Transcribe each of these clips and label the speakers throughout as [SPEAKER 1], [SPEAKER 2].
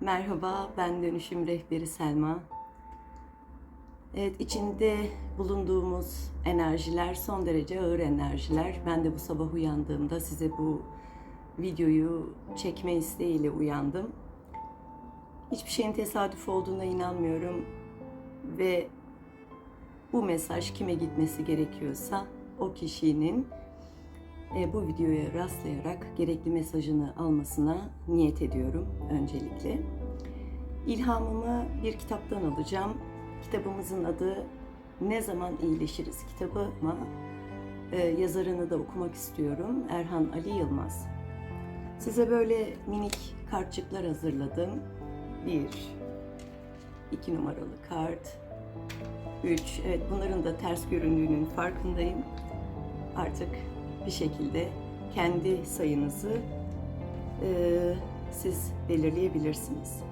[SPEAKER 1] Merhaba, ben dönüşüm rehberi Selma. Evet, içinde bulunduğumuz enerjiler son derece ağır enerjiler. Ben de bu sabah uyandığımda size bu videoyu çekme isteğiyle uyandım. Hiçbir şeyin tesadüf olduğuna inanmıyorum ve bu mesaj kime gitmesi gerekiyorsa o kişinin e, bu videoya rastlayarak gerekli mesajını almasına niyet ediyorum öncelikle. İlhamımı bir kitaptan alacağım. Kitabımızın adı Ne Zaman İyileşiriz kitabı ama e, yazarını da okumak istiyorum. Erhan Ali Yılmaz. Size böyle minik kartçıklar hazırladım. Bir, iki numaralı kart, üç. Evet bunların da ters göründüğünün farkındayım. Artık bir şekilde kendi sayınızı e, siz belirleyebilirsiniz.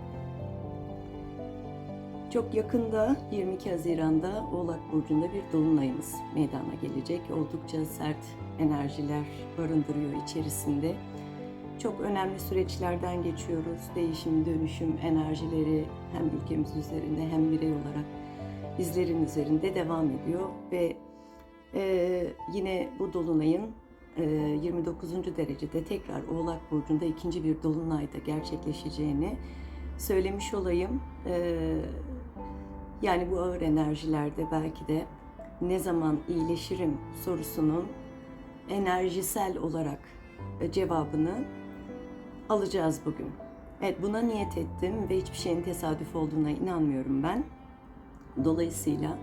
[SPEAKER 1] Çok yakında 22 Haziran'da Oğlak Burcu'nda bir dolunayımız meydana gelecek. Oldukça sert enerjiler barındırıyor içerisinde. Çok önemli süreçlerden geçiyoruz. Değişim, dönüşüm enerjileri hem ülkemiz üzerinde hem birey olarak bizlerin üzerinde devam ediyor ve ee, yine bu dolunayın e, 29. derecede tekrar Oğlak Burcu'nda ikinci bir dolunayda gerçekleşeceğini söylemiş olayım. Ee, yani bu ağır enerjilerde belki de ne zaman iyileşirim sorusunun enerjisel olarak e, cevabını alacağız bugün. Evet buna niyet ettim ve hiçbir şeyin tesadüf olduğuna inanmıyorum ben. Dolayısıyla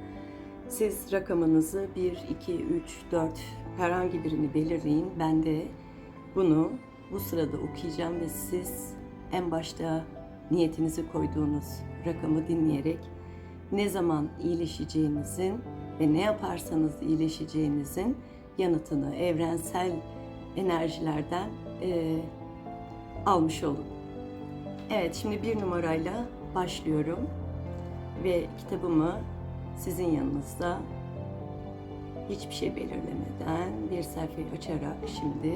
[SPEAKER 1] siz rakamınızı 1, 2, 3, 4 herhangi birini belirleyin. Ben de bunu bu sırada okuyacağım ve siz en başta niyetinizi koyduğunuz rakamı dinleyerek ne zaman iyileşeceğinizin ve ne yaparsanız iyileşeceğinizin yanıtını evrensel enerjilerden e, almış olun. Evet, şimdi bir numarayla başlıyorum ve kitabımı sizin yanınızda hiçbir şey belirlemeden bir sayfayı açarak şimdi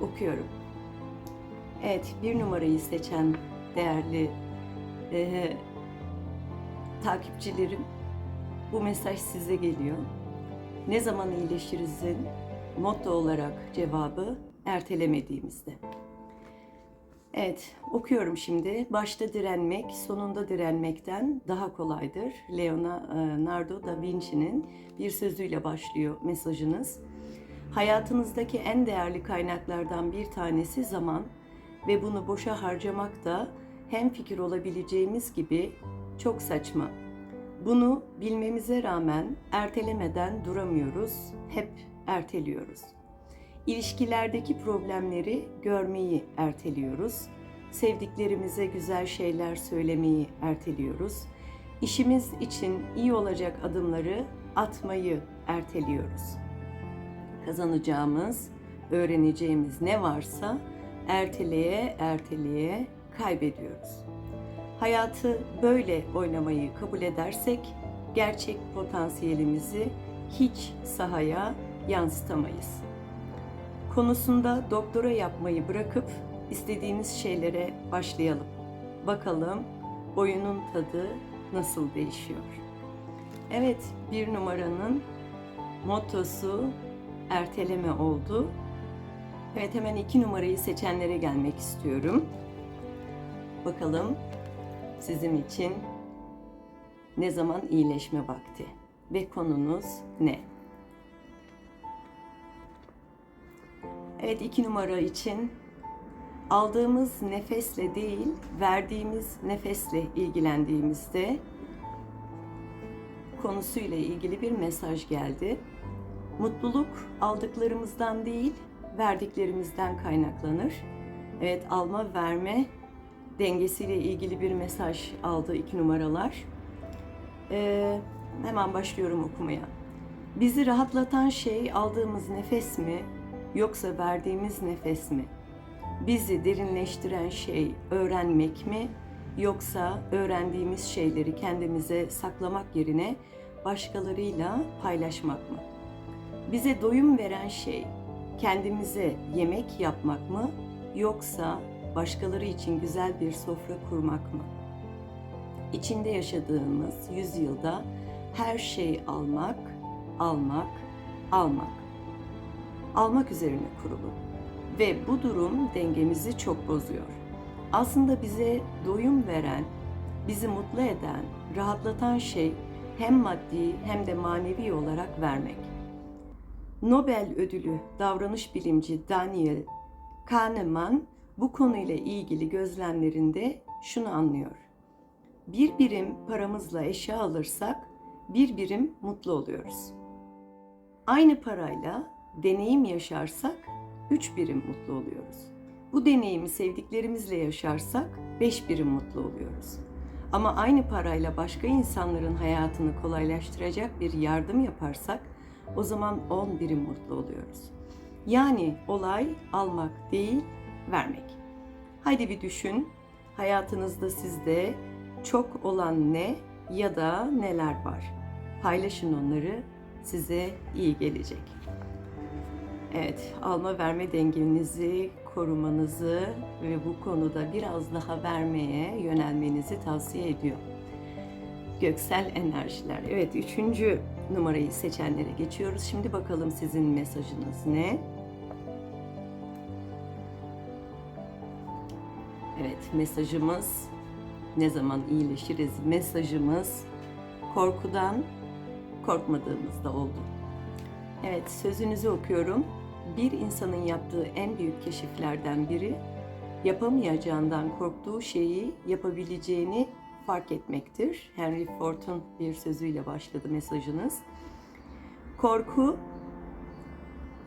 [SPEAKER 1] okuyorum. Evet, bir numarayı seçen değerli e, takipçilerim, bu mesaj size geliyor. Ne zaman iyileşirizin motto olarak cevabı ertelemediğimizde. Evet, okuyorum şimdi. Başta direnmek, sonunda direnmekten daha kolaydır. Leonardo da Vinci'nin bir sözüyle başlıyor mesajınız. Hayatınızdaki en değerli kaynaklardan bir tanesi zaman ve bunu boşa harcamak da hem fikir olabileceğimiz gibi çok saçma. Bunu bilmemize rağmen ertelemeden duramıyoruz, hep erteliyoruz. İlişkilerdeki problemleri görmeyi erteliyoruz. Sevdiklerimize güzel şeyler söylemeyi erteliyoruz. İşimiz için iyi olacak adımları atmayı erteliyoruz. Kazanacağımız, öğreneceğimiz ne varsa erteleye erteleye kaybediyoruz. Hayatı böyle oynamayı kabul edersek gerçek potansiyelimizi hiç sahaya yansıtamayız konusunda doktora yapmayı bırakıp istediğimiz şeylere başlayalım. Bakalım oyunun tadı nasıl değişiyor. Evet, bir numaranın mottosu erteleme oldu. Evet, hemen iki numarayı seçenlere gelmek istiyorum. Bakalım sizin için ne zaman iyileşme vakti ve konunuz ne? Evet iki numara için aldığımız nefesle değil, verdiğimiz nefesle ilgilendiğimizde konusuyla ilgili bir mesaj geldi. Mutluluk aldıklarımızdan değil, verdiklerimizden kaynaklanır. Evet, alma verme dengesiyle ilgili bir mesaj aldı iki numaralar. Ee, hemen başlıyorum okumaya. Bizi rahatlatan şey aldığımız nefes mi, yoksa verdiğimiz nefes mi? Bizi derinleştiren şey öğrenmek mi yoksa öğrendiğimiz şeyleri kendimize saklamak yerine başkalarıyla paylaşmak mı? Bize doyum veren şey kendimize yemek yapmak mı yoksa başkaları için güzel bir sofra kurmak mı? İçinde yaşadığımız yüzyılda her şey almak, almak, almak. Almak üzerine kurulu. Ve bu durum dengemizi çok bozuyor. Aslında bize doyum veren, bizi mutlu eden, rahatlatan şey hem maddi hem de manevi olarak vermek. Nobel ödülü davranış bilimci Daniel Kahneman bu konuyla ilgili gözlemlerinde şunu anlıyor. Bir birim paramızla eşya alırsak bir birim mutlu oluyoruz. Aynı parayla deneyim yaşarsak üç birim mutlu oluyoruz. Bu deneyimi sevdiklerimizle yaşarsak beş birim mutlu oluyoruz. Ama aynı parayla başka insanların hayatını kolaylaştıracak bir yardım yaparsak o zaman 10 birim mutlu oluyoruz. Yani olay almak değil, vermek. Haydi bir düşün, hayatınızda sizde çok olan ne ya da neler var? Paylaşın onları, size iyi gelecek. Evet, alma verme dengenizi korumanızı ve bu konuda biraz daha vermeye yönelmenizi tavsiye ediyor. Göksel enerjiler. Evet, üçüncü numarayı seçenlere geçiyoruz. Şimdi bakalım sizin mesajınız ne? Evet, mesajımız ne zaman iyileşiriz? Mesajımız korkudan korkmadığımızda oldu. Evet, sözünüzü okuyorum. Bir insanın yaptığı en büyük keşiflerden biri yapamayacağından korktuğu şeyi yapabileceğini fark etmektir. Henry Ford'un bir sözüyle başladı mesajınız. Korku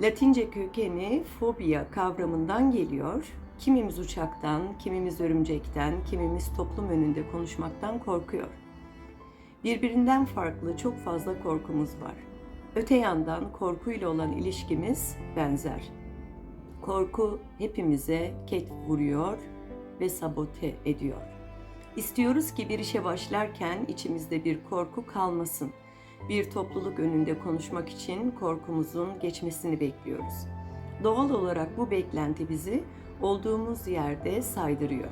[SPEAKER 1] Latince kökeni fobia kavramından geliyor. Kimimiz uçaktan, kimimiz örümcekten, kimimiz toplum önünde konuşmaktan korkuyor. Birbirinden farklı çok fazla korkumuz var. Öte yandan korkuyla olan ilişkimiz benzer. Korku hepimize ket vuruyor ve sabote ediyor. İstiyoruz ki bir işe başlarken içimizde bir korku kalmasın. Bir topluluk önünde konuşmak için korkumuzun geçmesini bekliyoruz. Doğal olarak bu beklenti bizi olduğumuz yerde saydırıyor.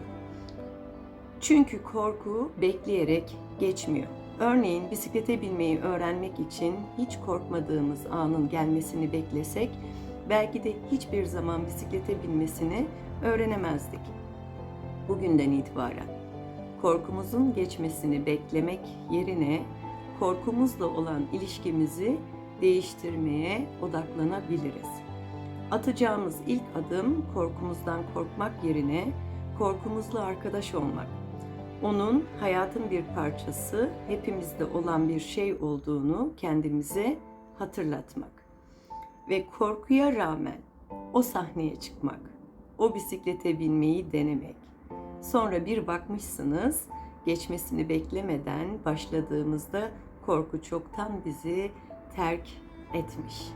[SPEAKER 1] Çünkü korku bekleyerek geçmiyor. Örneğin bisiklete binmeyi öğrenmek için hiç korkmadığımız anın gelmesini beklesek belki de hiçbir zaman bisiklete binmesini öğrenemezdik. Bugünden itibaren korkumuzun geçmesini beklemek yerine korkumuzla olan ilişkimizi değiştirmeye odaklanabiliriz. Atacağımız ilk adım korkumuzdan korkmak yerine korkumuzla arkadaş olmak. Onun hayatın bir parçası, hepimizde olan bir şey olduğunu kendimize hatırlatmak. Ve korkuya rağmen o sahneye çıkmak, o bisiklete binmeyi denemek. Sonra bir bakmışsınız, geçmesini beklemeden başladığımızda korku çoktan bizi terk etmiş.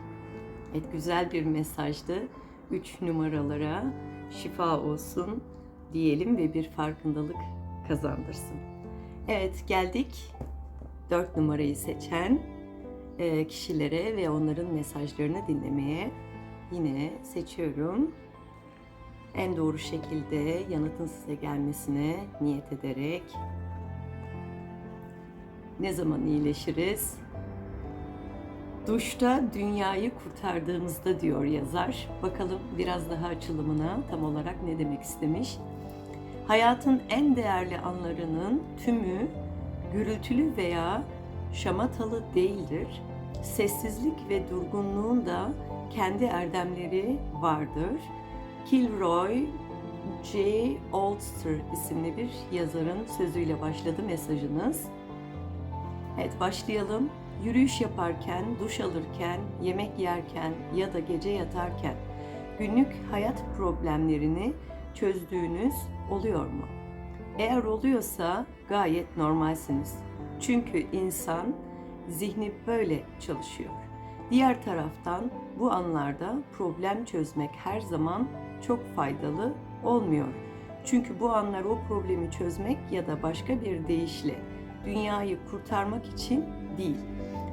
[SPEAKER 1] Evet güzel bir mesajdı. Üç numaralara şifa olsun diyelim ve bir farkındalık kazandırsın. Evet geldik dört numarayı seçen e, kişilere ve onların mesajlarını dinlemeye. Yine seçiyorum. En doğru şekilde yanıtın size gelmesine niyet ederek ne zaman iyileşiriz? Duşta dünyayı kurtardığımızda diyor yazar. Bakalım biraz daha açılımına tam olarak ne demek istemiş. Hayatın en değerli anlarının tümü gürültülü veya şamatalı değildir. Sessizlik ve durgunluğun da kendi erdemleri vardır. Kilroy J. Olster isimli bir yazarın sözüyle başladı mesajınız. Evet başlayalım. Yürüyüş yaparken, duş alırken, yemek yerken ya da gece yatarken günlük hayat problemlerini çözdüğünüz oluyor mu? Eğer oluyorsa gayet normalsiniz. Çünkü insan zihni böyle çalışıyor. Diğer taraftan bu anlarda problem çözmek her zaman çok faydalı olmuyor. Çünkü bu anlar o problemi çözmek ya da başka bir deyişle dünyayı kurtarmak için değil.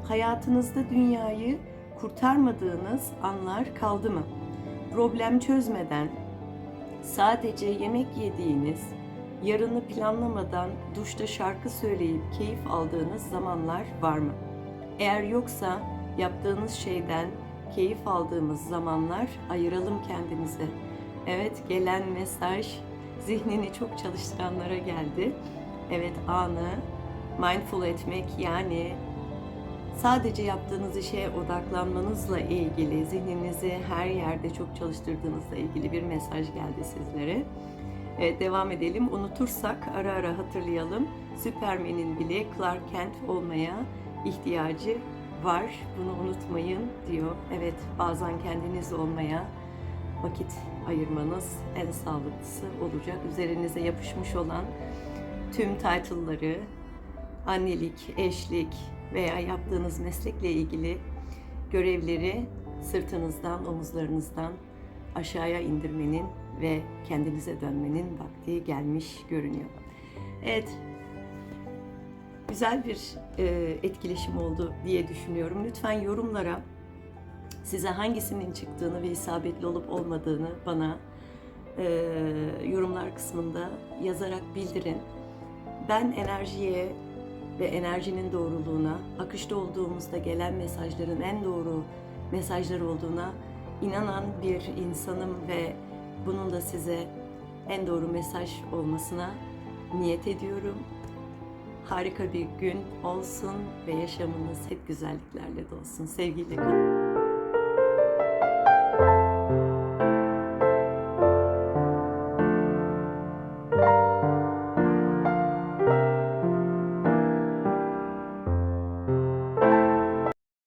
[SPEAKER 1] Hayatınızda dünyayı kurtarmadığınız anlar kaldı mı? Problem çözmeden sadece yemek yediğiniz, yarını planlamadan duşta şarkı söyleyip keyif aldığınız zamanlar var mı? Eğer yoksa yaptığınız şeyden keyif aldığımız zamanlar ayıralım kendimize. Evet gelen mesaj zihnini çok çalıştıranlara geldi. Evet anı mindful etmek yani sadece yaptığınız işe odaklanmanızla ilgili, zihninizi her yerde çok çalıştırdığınızla ilgili bir mesaj geldi sizlere. Evet, devam edelim. Unutursak ara ara hatırlayalım. Süpermen'in bile Clark Kent olmaya ihtiyacı var. Bunu unutmayın diyor. Evet, bazen kendiniz olmaya vakit ayırmanız en sağlıklısı olacak. Üzerinize yapışmış olan tüm title'ları, annelik, eşlik veya yaptığınız meslekle ilgili görevleri sırtınızdan, omuzlarınızdan aşağıya indirmenin ve kendinize dönmenin vakti gelmiş görünüyor. Evet, güzel bir e, etkileşim oldu diye düşünüyorum. Lütfen yorumlara size hangisinin çıktığını ve isabetli olup olmadığını bana e, yorumlar kısmında yazarak bildirin. Ben enerjiye ve enerjinin doğruluğuna, akışta olduğumuzda gelen mesajların en doğru mesajlar olduğuna inanan bir insanım ve bunun da size en doğru mesaj olmasına niyet ediyorum. Harika bir gün olsun ve yaşamınız hep güzelliklerle dolsun. Sevgiyle kalın.